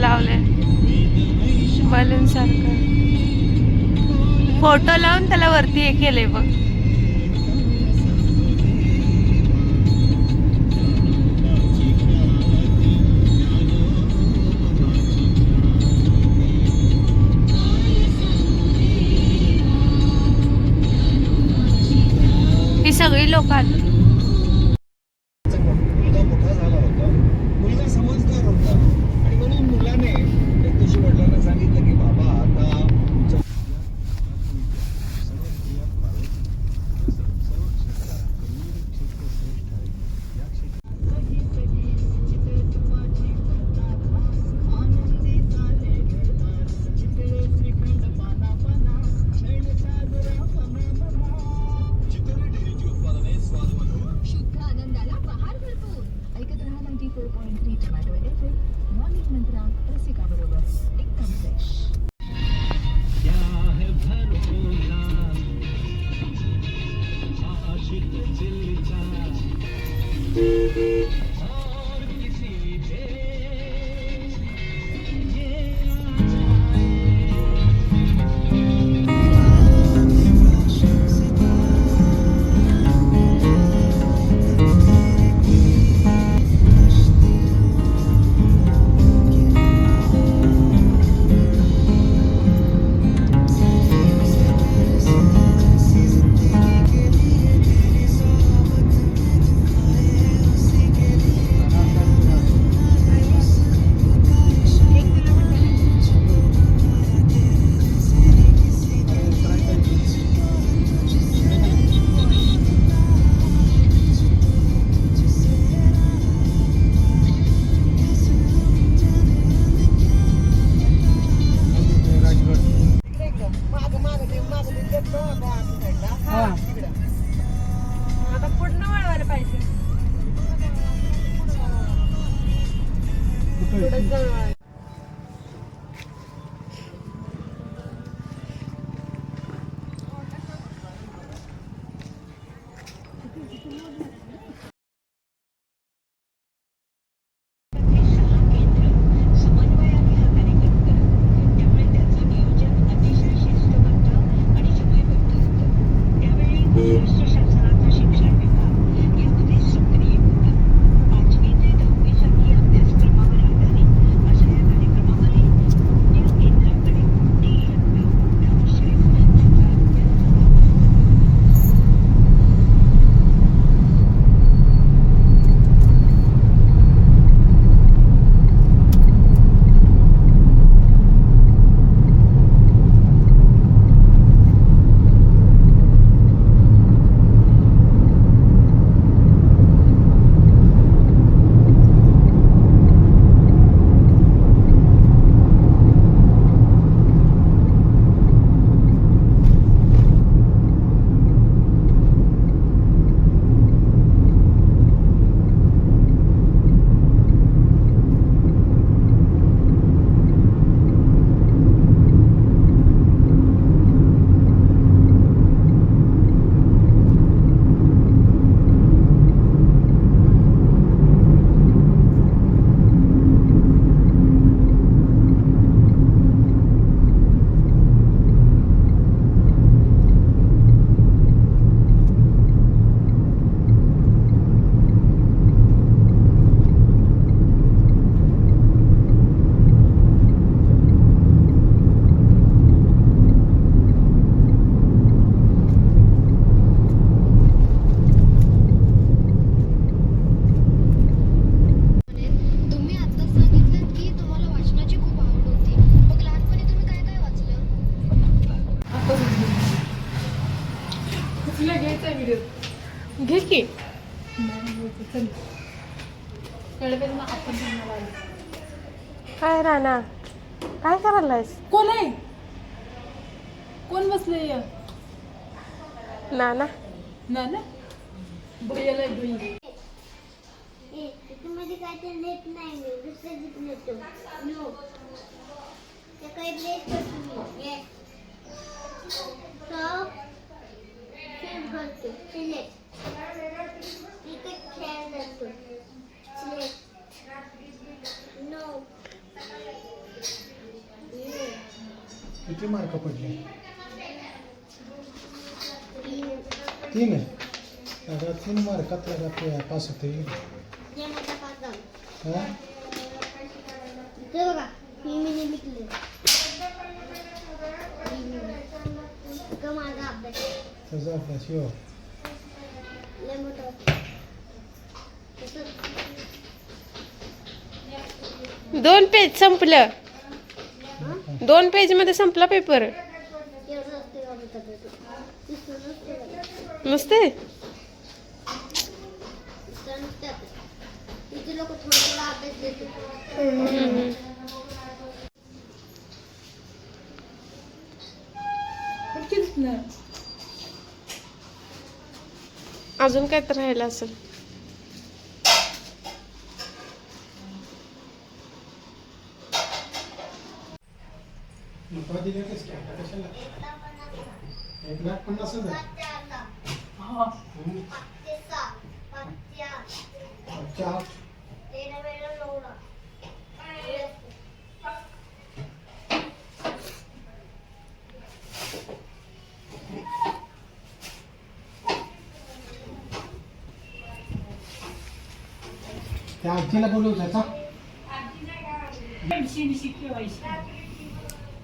लावले बलून सारखं. फोटो लावून त्याला वरती हे केले बघ. ही सगळी लोकांना four point three tomato F M morning Mantra Rasika बरोबर एकदम फ्रेश काय राणा काय करायलायस? कोण आहे? कोण बसले नाना. ना ना भैयाला भैया मध्ये काय नेट नाही मी दुसरं जीत नेतो. नो. ते काही प्लेस करतो मी करतो सिलेक्ट क्रिकेट खेळायला जातो. सिलेक्ट नो किती मार्क पडले? तीन आहे. तीन मार्कात लगा ते पास होते. हा? बघा मी लिखले माझा अभ्यास. अभ्यास दोन पेज संपलं. दोन पेजमध्ये संपला पेपर नसते? अजून काय तर राहिलं असेल रुपये दिले तेच की आता कशाला एक लाख पन्नास हजार हा हम्म. अच्छा त्या आजीला बोलवू त्याचा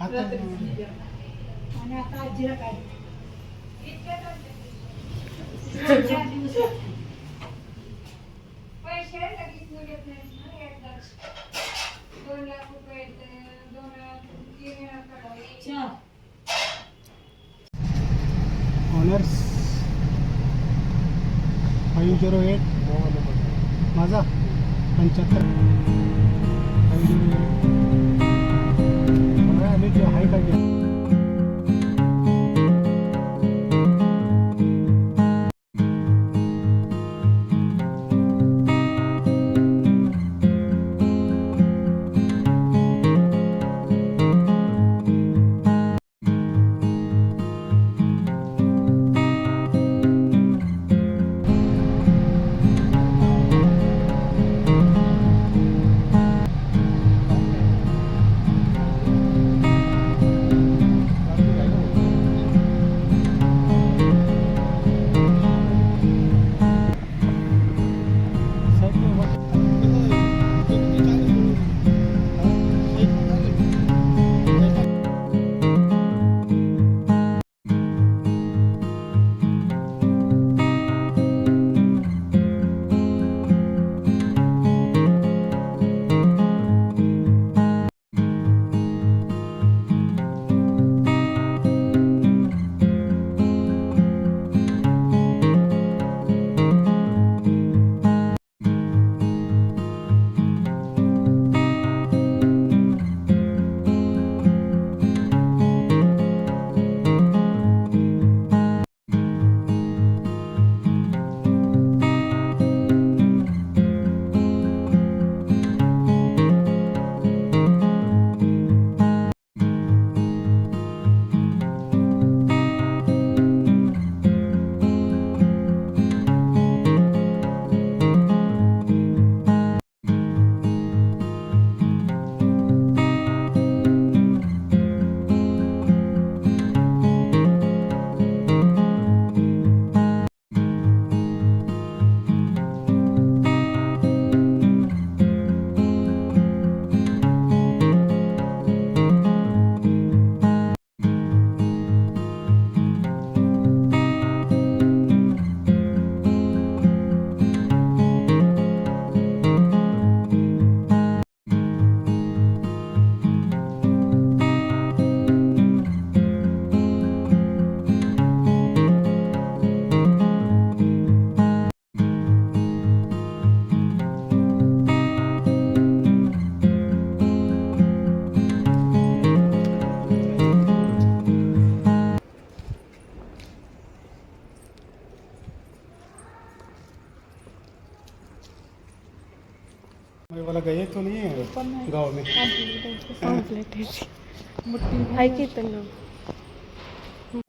आता आणि आता आजीला काय? अच्छा. ऑनर्स फाईव्ह झिरो एट माझा पंच्याहत्तर फाईव्ह झिरो एट पंच्याहत्तर आणि जे आहे का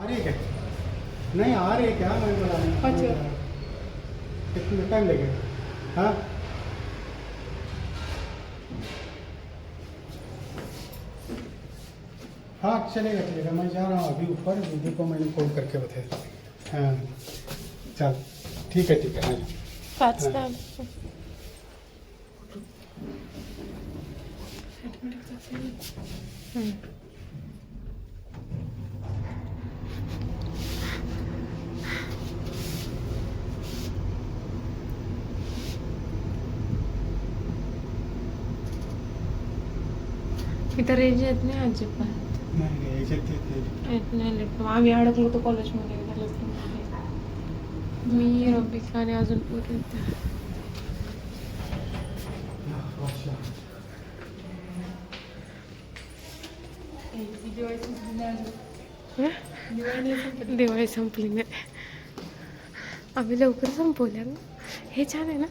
है है नहीं आ रही है क्या मैं बोला अच्छा। कितना टाइम लगेगा हाँ हाँ चलेगा चलेगा मैं जा रहा हूँ अभी ऊपर दीदी को मैंने कॉल करके बताया हाँ चल ठीक है ठीक है हाँ इथं रेंज येत नाही अजिबात. येत नाही. लेट आम्ही अडकलो होतो कॉलेजमध्ये मी रबिका आणि अजून पोरी दिवाळी दिवाळी संपली. नाही आम्ही लवकर संपवल्या ना हे छान आहे ना?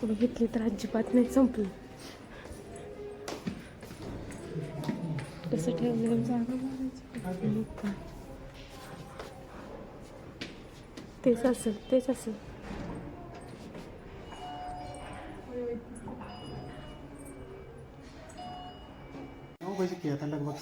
कुठे घेतली तर अजिबात नाही संपली. कसं ठेवलं जागा तेच असेल तेच असेल.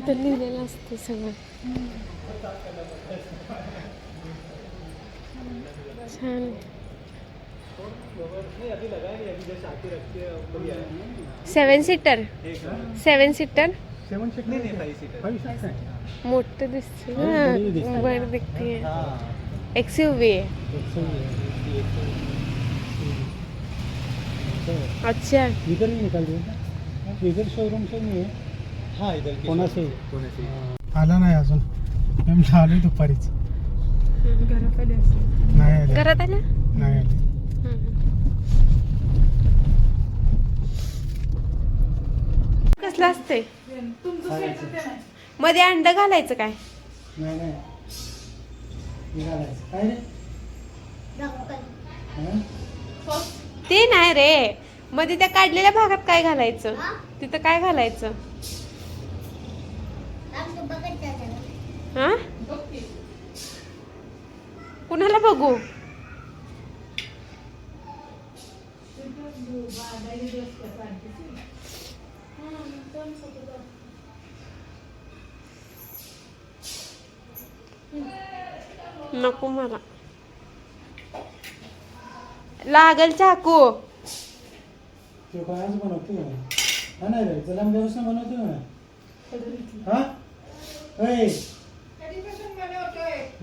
तिथं लिहिलेलं असतं सगळं छान आहे. Seven seater seven seater seven seat नहीं फाइव सीटर फाइव सीटर है। मोठं दिसते हा, बरी दिसते. ना बरं दिसते एक्स यू वी आहे एक सौ ही। है एक सौ अच्छा अच्छा इधर ही निकाल दिया इधर शोरूम से नहीं है। हा इधर कोणा से आला नाही अजून. मॅम आलो दुपारीच. नाही आले. घरात आल्या? नाही आले. कसलं असते खायचं. मध्ये अंड घालायचं काय? नाही नाही. निघालायचं काय रे? हा? ते नाही रे. मध्ये त्या काढलेल्या भागात काय घालायचं? तिथं काय घालायचं? हा? कुणाला बघू? नको मला. लागल चाकू. तो काय बनवते नाही रे चला बनवते हा?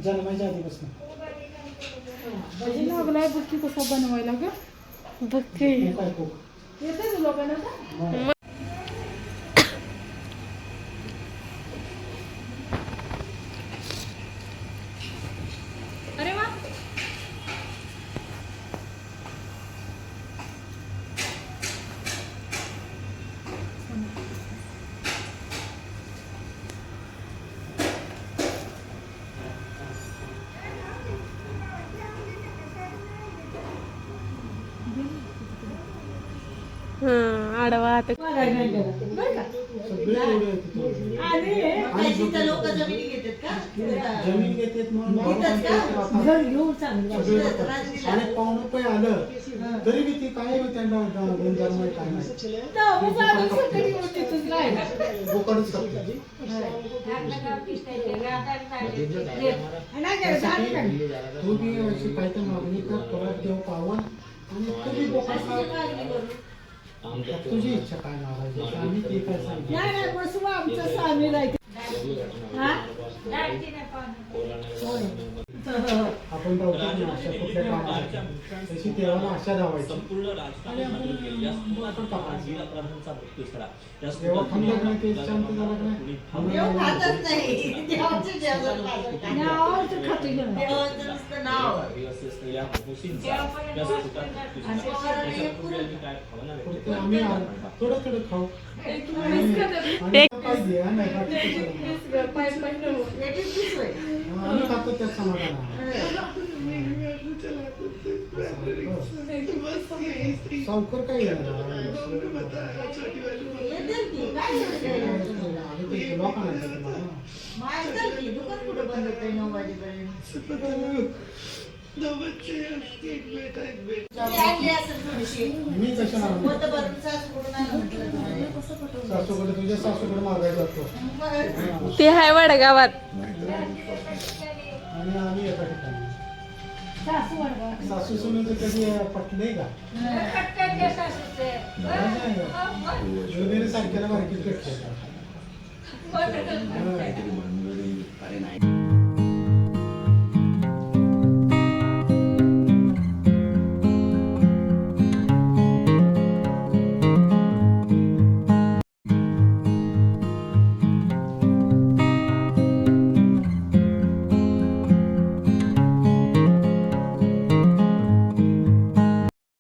जन्माच्या आधीपासून. लागलाय बघ की कसं बनवायला ग बघ की. येते बनवता हा. अरे वा हा वाढवा. आता जमीन घेतात म्हणून आणि पण आलं तरी बी ती काय त्यांना दोन चार महिने काय नाही तू बी अशी काय तर मागणी कर परत देव पावन. आणि कधी बोकड तुझी इच्छा काय मागायची आम्ही ते काय सांगितलं. नाही नाही बसवा आमचं सामील आहे. हा? आपण राहतो अशा कुठल्या कामासाठी तशी देवाला आशा धावायची झाला या देवा थांबलं का नाही ते शांत झालं का नाही थोडं थोडं खाऊ पाहिजे हा नाही खातो त्यात समाधान असेल थोडीशी. मी. सासूकडे तुझ्या सासूकडे मागायला जातो. ते हाय वाडगावात आणि आम्ही एका ठिकाणी सासू वडगाव. सासू सुनेचं कधी पटलंय का सारख्याला बारकीच भेटते काहीतरी भानगडी अरे नाही.